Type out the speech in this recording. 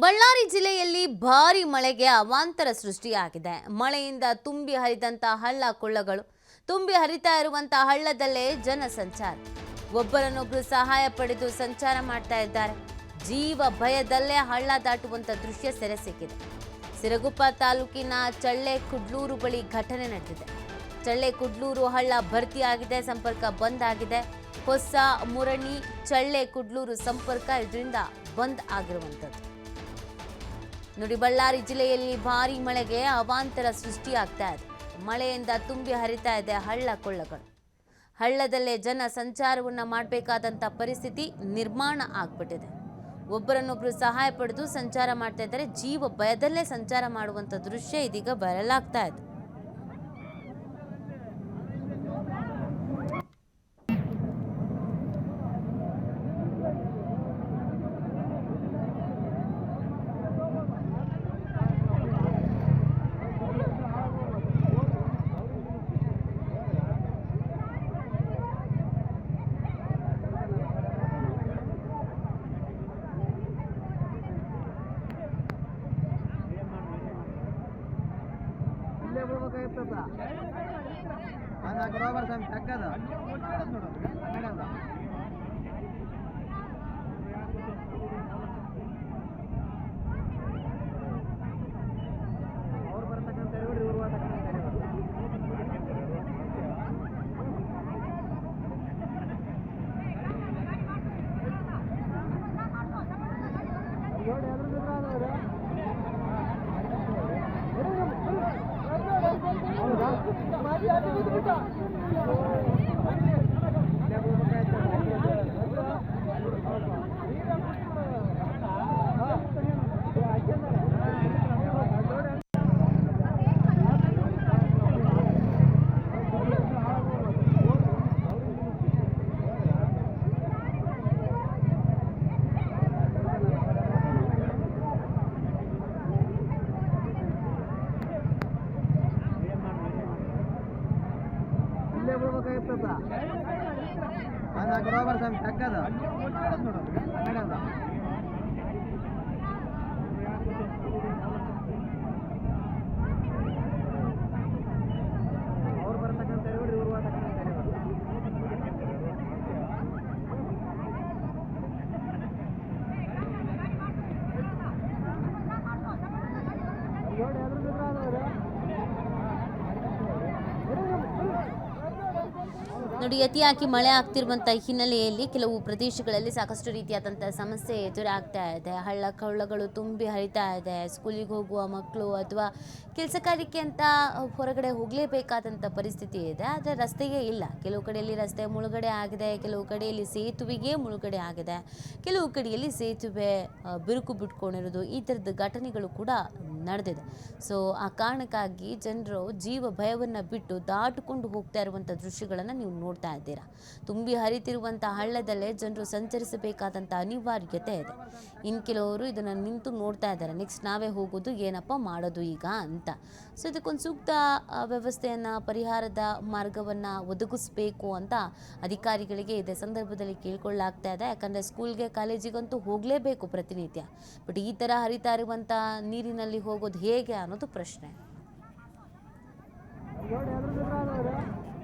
ಬಳ್ಳಾರಿ ಜಿಲ್ಲೆಯಲ್ಲಿ ಭಾರಿ ಮಳೆಗೆ ಅವಾಂತರ ಸೃಷ್ಟಿಯಾಗಿದೆ. ಮಳೆಯಿಂದ ತುಂಬಿ ಹರಿದಂತ ಹಳ್ಳ ಕೊಳ್ಳಗಳು, ತುಂಬಿ ಹರಿತಾ ಇರುವಂತ ಹಳ್ಳದಲ್ಲೇ ಜನ ಸಂಚಾರ. ಒಬ್ಬರನ್ನೊಬ್ಬರು ಸಹಾಯ ಪಡೆದು ಸಂಚಾರ ಮಾಡ್ತಾ ಇದ್ದಾರೆ. ಜೀವ ಭಯದಲ್ಲೇ ಹಳ್ಳ ದಾಟುವಂತ ದೃಶ್ಯ ಸೆರೆ ಸಿಕ್ಕಿದೆ. ಸಿರಗುಪ್ಪ ತಾಲೂಕಿನ ಚಳ್ಳೆ ಕುಡ್ಲೂರು ಬಳಿ ಘಟನೆ ನಡೆದಿದೆ. ಚಳ್ಳೆ ಕುಡ್ಲೂರು ಹಳ್ಳ ಭರ್ತಿಯಾಗಿದೆ ಸಂಪರ್ಕ ಬಂದ್ ಆಗಿದೆ. ಹೊಸ ಮುರಣಿ ಚಳ್ಳೆ ಕುಡ್ಲೂರು ಸಂಪರ್ಕ ಇದರಿಂದ ಬಂದ್ ಆಗಿರುವಂಥದ್ದು. ನೋಡಿ ಬಳ್ಳಾರಿ ಜಿಲ್ಲೆಯಲ್ಲಿ ಭಾರಿ ಮಳೆಗೆ ಅವಾಂತರ ಸೃಷ್ಟಿಯಾಗ್ತಾ ಇದೆ. ಮಳೆಯಿಂದ ತುಂಬಿ ಹರಿತಾ ಇದೆ ಹಳ್ಳ ಕೊಳ್ಳಗಳು. ಹಳ್ಳದಲ್ಲೇ ಜನ ಸಂಚಾರವನ್ನು ಮಾಡಬೇಕಾದಂಥ ಪರಿಸ್ಥಿತಿ ನಿರ್ಮಾಣ ಆಗ್ಬಿಟ್ಟಿದೆ. ಒಬ್ಬರನ್ನೊಬ್ಬರು ಸಹಾಯ ಪಡೆದು ಸಂಚಾರ ಮಾಡ್ತಾ ಇದ್ದಾರೆ. ಜೀವ ಭಯದಲ್ಲೇ ಸಂಚಾರ ಮಾಡುವಂಥ ದೃಶ್ಯ ಇದೀಗ ಬರಲಾಗ್ತಾ ಇದೆ. ಹೋಗ್ಬಾರ ಸ್ವಾಮಿ ಕಡೆ ಅವ್ರು ಬರ್ತಕ್ಕಂಥ ಇವ್ರು ಇವ್ರು ಬರ್ತಕ್ಕಂಥ ಇವ್ರು. ನೋಡಿ ಎದ್ರ ಬಿದ್ರ ಅವ್ರು? ಇಲ್ಲೇ ಬಿಡ್ಬೇಕಾಗಿತ್ತದ ಅದು ಆ ಕಡೆ ಹೋಗ್ಬಾರ ಸ್ವಾಮಿ ಟಕ್ಕದ ಆ ಕಡೆ ಅದ. ಅವ್ರು ಬರ್ತಕ್ಕಂಥ ಇವ್ರು ಇವ್ರು ಬರ್ತಕ್ಕಂಥ? ನೋಡಿ, ಅತಿಯಾಗಿ ಮಳೆ ಆಗ್ತಿರುವಂಥ ಹಿನ್ನೆಲೆಯಲ್ಲಿ ಕೆಲವು ಪ್ರದೇಶಗಳಲ್ಲಿ ಸಾಕಷ್ಟು ರೀತಿಯಾದಂಥ ಸಮಸ್ಯೆ ಎದುರಾಗ್ತಾ ಇದೆ. ಹಳ್ಳ ಕೊಳ್ಳಗಳು ತುಂಬಿ ಹರಿತಾ ಇದೆ. ಸ್ಕೂಲಿಗೆ ಹೋಗುವ ಮಕ್ಕಳು ಅಥವಾ ಕೆಲಸ ಕಾರ್ಯಕ್ಕೆ ಅಂತ ಹೊರಗಡೆ ಹೋಗಲೇಬೇಕಾದಂಥ ಪರಿಸ್ಥಿತಿ ಇದೆ. ಆದರೆ ರಸ್ತೆಗೆ ಇಲ್ಲ. ಕೆಲವು ಕಡೆಯಲ್ಲಿ ರಸ್ತೆ ಮುಳುಗಡೆ ಆಗಿದೆ. ಕೆಲವು ಕಡೆಯಲ್ಲಿ ಸೇತುವೆಗೆ ಮುಳುಗಡೆ ಆಗಿದೆ. ಕೆಲವು ಕಡೆಯಲ್ಲಿ ಸೇತುವೆ ಬಿರುಕು ಬಿಟ್ಕೊಂಡಿರೋದು ಈ ಥರದ ಘಟನೆಗಳು ಕೂಡ ನಡೆದಿದೆ. ಸೊ ಆ ಕಾರಣಕ್ಕಾಗಿ ಜನರು ಜೀವ ಭಯವನ್ನು ಬಿಟ್ಟು ದಾಟಿಕೊಂಡು ಹೋಗ್ತಾ ಇರುವಂಥ ದೃಶ್ಯಗಳನ್ನು ನೀವು ನೋಡ್ತಾ ಇದ್ದೀರಾ. ತುಂಬಿ ಹರಿತಿರುವಂಥ ಹಳ್ಳದಲ್ಲೇ ಜನರು ಸಂಚರಿಸಬೇಕಾದಂಥ ಅನಿವಾರ್ಯತೆ ಇದೆ. ಇನ್ನು ಕೆಲವರು ಇದನ್ನು ನಿಂತು ನೋಡ್ತಾ ಇದ್ದಾರೆ. ನೆಕ್ಸ್ಟ್ ನಾವೇ ಹೋಗೋದು, ಏನಪ್ಪ ಮಾಡೋದು ಈಗ ಅಂತ. ಸೊ ಇದಕ್ಕೊಂದು ಸೂಕ್ತ ವ್ಯವಸ್ಥೆಯನ್ನು, ಪರಿಹಾರದ ಮಾರ್ಗವನ್ನು ಒದಗಿಸ್ಬೇಕು ಅಂತ ಅಧಿಕಾರಿಗಳಿಗೆ ಇದೇ ಸಂದರ್ಭದಲ್ಲಿ ಕೇಳ್ಕೊಳ್ಳಾಗ್ತಾ ಇದೆ. ಯಾಕಂದರೆ ಸ್ಕೂಲ್ಗೆ ಕಾಲೇಜಿಗಂತೂ ಹೋಗಲೇಬೇಕು ಪ್ರತಿನಿತ್ಯ. ಬಟ್ ಈ ಥರ ಹರಿತಾ ಇರುವಂಥ ನೀರಿನಲ್ಲಿ ಹೋಗೋದು ಹೇಗೆ ಅನ್ನೋದು ಪ್ರಶ್ನೆ.